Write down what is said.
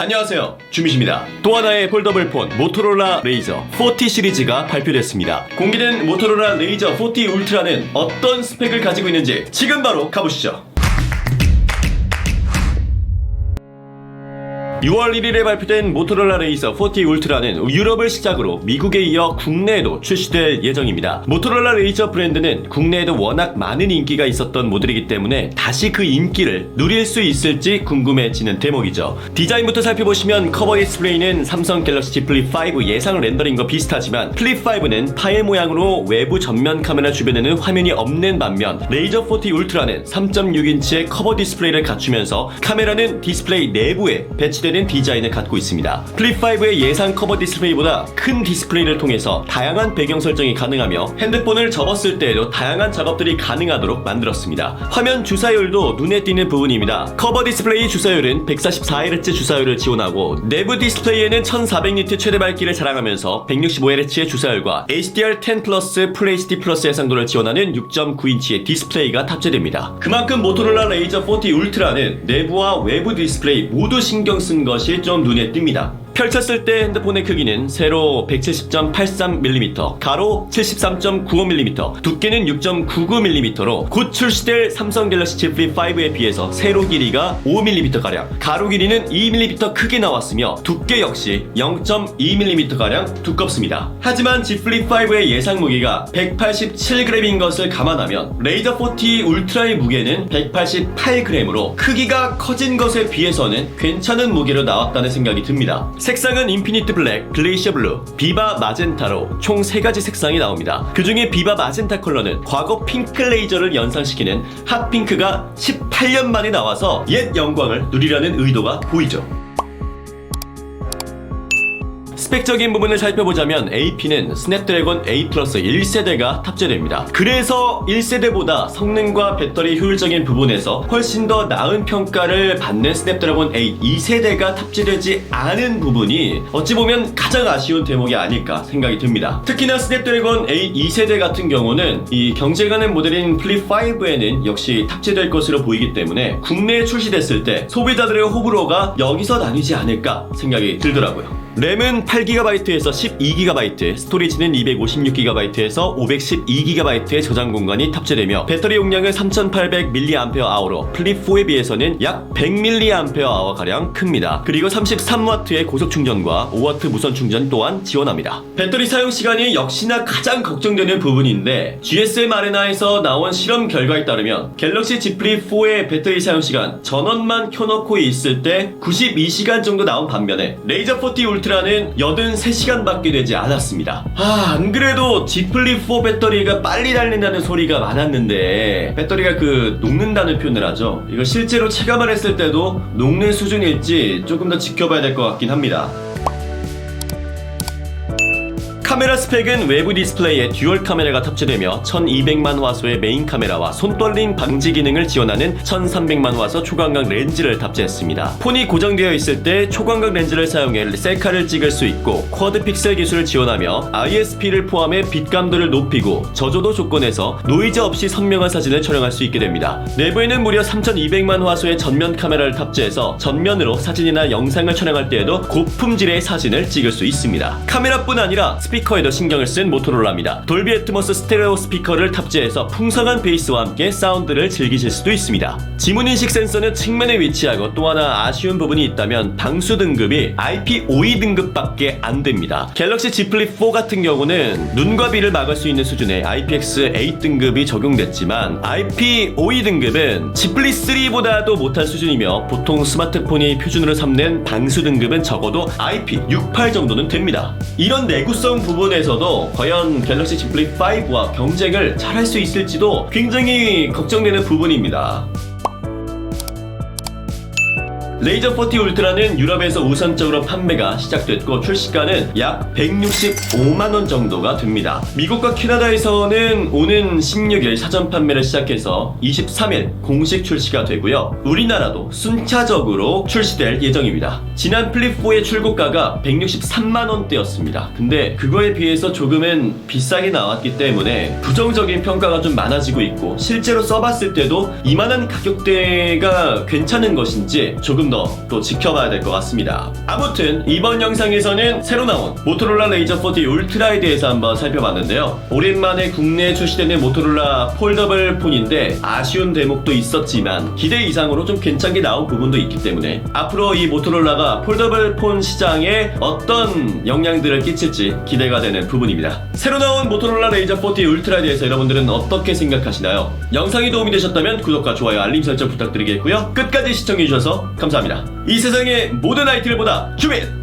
안녕하세요. 주미입니다. 또 하나의 폴더블 폰 모토로라 레이저 40 시리즈가 발표됐습니다. 공개된 모토로라 레이저 40 울트라는 어떤 스펙을 가지고 있는지 지금 바로 가보시죠 6월 1일에 발표된 모토로라 레이서 40 울트라는 유럽을 시작으로 미국에 이어 국내에도 출시될 예정입니다. 모토로라 레이저 브랜드는 국내에도 워낙 많은 인기가 있었던 모델이기 때문에 다시 그 인기를 누릴 수 있을지 궁금해지는 대목이죠. 디자인부터 살펴보시면 커버 디스플레이는 삼성 갤럭시 플립 5 예상 렌더링과 비슷하지만 플립 5는 파일 모양으로 외부 전면 카메라 주변에는 화면이 없는 반면 레이저 40 울트라는 3.6인치의 커버 디스플레이를 갖추면서 카메라는 디스플레이 내부에 배치 되는 디자인을 갖고 있습니다. 플립 5의 예상 커버 디스플레이보다 큰 디스플레이를 통해서 다양한 배경 설정이 가능하며 핸드폰을 접었을 때에도 다양한 작업들이 가능하도록 만들었습니다. 화면 주사율도 눈에 띄는 부분입니다. 커버 디스플레이 주사율은 144Hz 주사율을 지원하고 내부 디스플레이에는 1400니트 최대 밝기를 자랑하면서 165Hz의 주사율과 HDR10 플러스 풀 HD 플러스 해상도를 지원하는 6.9인치의 디스플레이가 탑재됩니다. 그만큼 모토로라 레이저 40 울트라는 내부와 외부 디스플레이 모두 신경 쓴 것이 좀 눈에 띕니다. 펼쳤을 때 핸드폰의 크기는 세로 170.83mm, 가로 73.95mm, 두께는 6.99mm로 곧 출시될 삼성 갤럭시 Z 플립 5에 비해서 세로 길이가 5mm가량, 가로 길이는 2mm 크게 나왔으며 두께 역시 0.2mm가량 두껍습니다. 하지만 Z 플립 5의 예상 무게가 187g인 것을 감안하면 레이저 40 울트라의 무게는 188g으로 크기가 커진 것에 비해서는 괜찮은 무게로 나왔다는 생각이 듭니다. 색상은 인피니트 블랙, 글레이셔 블루, 비바 마젠타로 총 3가지 색상이 나옵니다. 그 중에 비바 마젠타 컬러는 과거 핑크 레이저를 연상시키는 핫핑크가 18년 만에 나와서 옛 영광을 누리려는 의도가 보이죠. 스펙적인 부분을 살펴보자면 AP는 스냅드래곤 A 플러스 1세대가 탑재됩니다. 그래서 1세대보다 성능과 배터리 효율적인 부분에서 훨씬 더 나은 평가를 받는 스냅드래곤 8 2세대가 탑재되지 않은 부분이 어찌 보면 가장 아쉬운 대목이 아닐까 생각이 듭니다. 특히나 스냅드래곤 8 2세대 같은 경우는 이 경쟁하는 모델인 플립 5에는 역시 탑재될 것으로 보이기 때문에 국내에 출시됐을 때 소비자들의 호불호가 여기서 나뉘지 않을까 생각이 들더라고요. 램은 8GB에서 12GB, 스토리지는 256GB에서 512GB의 저장 공간이 탑재되며 배터리 용량은 3800mAh로 플립4에 비해서는 약 100mAh 가량 큽니다. 그리고 33W의 고속 충전과 5W 무선 충전 또한 지원합니다. 배터리 사용 시간이 역시나 가장 걱정되는 부분인데 GSM 아레나에서 나온 실험 결과에 따르면 갤럭시 Z 플립 4의 배터리 사용 시간 전원만 켜놓고 있을 때 92시간 정도 나온 반면에 레이저 40 울트라 는 83시간밖에 되지 않았습니다. 아, 안 그래도 플립 4 배터리가 빨리 달린다는 소리가 많았는데 배터리가 그 녹는다는 표현을 하죠. 이거 실제로 체감을 했을 때도 녹는 수준일지 조금 더 지켜봐야 될 것 같긴 합니다. 카메라 스펙은 외부 디스플레이에 듀얼 카메라가 탑재되며 1200만 화소의 메인 카메라와 손떨림 방지 기능을 지원하는 1300만 화소 초광각 렌즈를 탑재했습니다. 폰이 고정되어 있을 때 초광각 렌즈를 사용해 셀카를 찍을 수 있고 쿼드 픽셀 기술을 지원하며 ISP를 포함해 빛감도를 높이고 저조도 조건에서 노이즈 없이 선명한 사진을 촬영할 수 있게 됩니다. 내부에는 무려 3200만 화소의 전면 카메라를 탑재해서 전면으로 사진이나 영상을 촬영할 때에도 고품질의 사진을 찍을 수 있습니다. 카메라뿐 아니라 스피커 에도 신경을 쓴 모토로라입니다. 돌비 애트모스 스테레오 스피커를 탑재해서 풍성한 베이스와 함께 사운드를 즐기실 수도 있습니다. 지문 인식 센서는 측면에 위치하고 또 하나 아쉬운 부분이 있다면 방수 등급이 IP52 등급밖에 안 됩니다. 갤럭시 Z 플립 4 같은 경우는 눈과 비를 막을 수 있는 수준의 IPX8 등급이 적용됐지만 IP52 등급은 Z 플립 3보다도 못한 수준이며 보통 스마트폰이 표준으로 삼는 방수 등급은 적어도 IP68 정도는 됩니다. 이런 내구성 부분에서도 과연 갤럭시 Z 플립 5와 경쟁을 잘할 수 있을지도 굉장히 걱정되는 부분입니다. 레이저 40 울트라는 유럽에서 우선적으로 판매가 시작됐고 출시가는 약 165만원 정도가 됩니다. 미국과 캐나다에서는 오는 16일 사전 판매를 시작해서 23일 공식 출시가 되고요. 우리나라도 순차적으로 출시될 예정입니다. 지난 플립4의 출고가가 163만원대였습니다. 근데 그거에 비해서 조금은 비싸게 나왔기 때문에 부정적인 평가가 좀 많아지고 있고 실제로 써봤을 때도 이만한 가격대가 괜찮은 것인지 조금 더 또 지켜봐야 될 것 같습니다. 아무튼 이번 영상에서는 새로 나온 모토로라 레이저 40 울트라에 대해서 한번 살펴봤는데요. 오랜만에 국내에 출시되는 모토로라 폴더블 폰인데 아쉬운 대목도 있었지만 기대 이상으로 좀 괜찮게 나온 부분도 있기 때문에 앞으로 이 모토로라가 폴더블 폰 시장에 어떤 영향들을 끼칠지 기대가 되는 부분입니다. 새로 나온 모토로라 레이저 40 울트라에 대해서 여러분들은 어떻게 생각하시나요? 영상이 도움이 되셨다면 구독과 좋아요, 알림 설정 부탁드리겠고요. 끝까지 시청해주셔서 감사합니다. 이 세상의 모든 아이템을 보다 주민